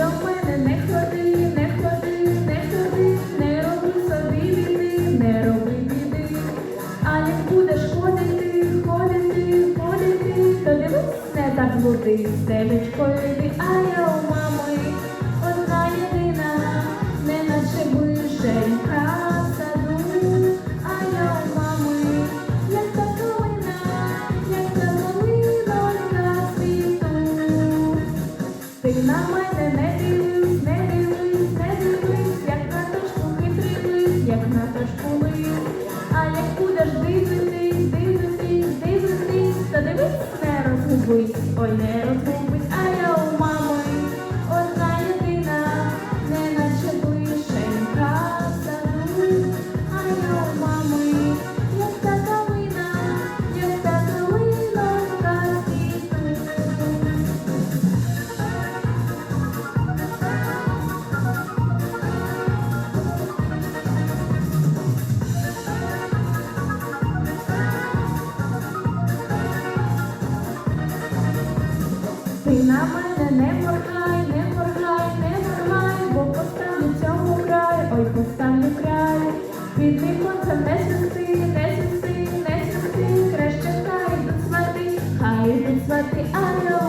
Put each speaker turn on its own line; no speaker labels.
Don't wait. Йди, а я у мами. Одна єдина, не наче вишенька саду, мами, як та як та калинонька світу. Ти на мене не дивись, не дивись, fui olhando Ти на мене не моргай, не моргай, не бо поставлю цьому край, ой, поставлю край. Від віконця не свисти, не свисти, не свисти, краще хай йдуть свати, хай йдуть свати, алло.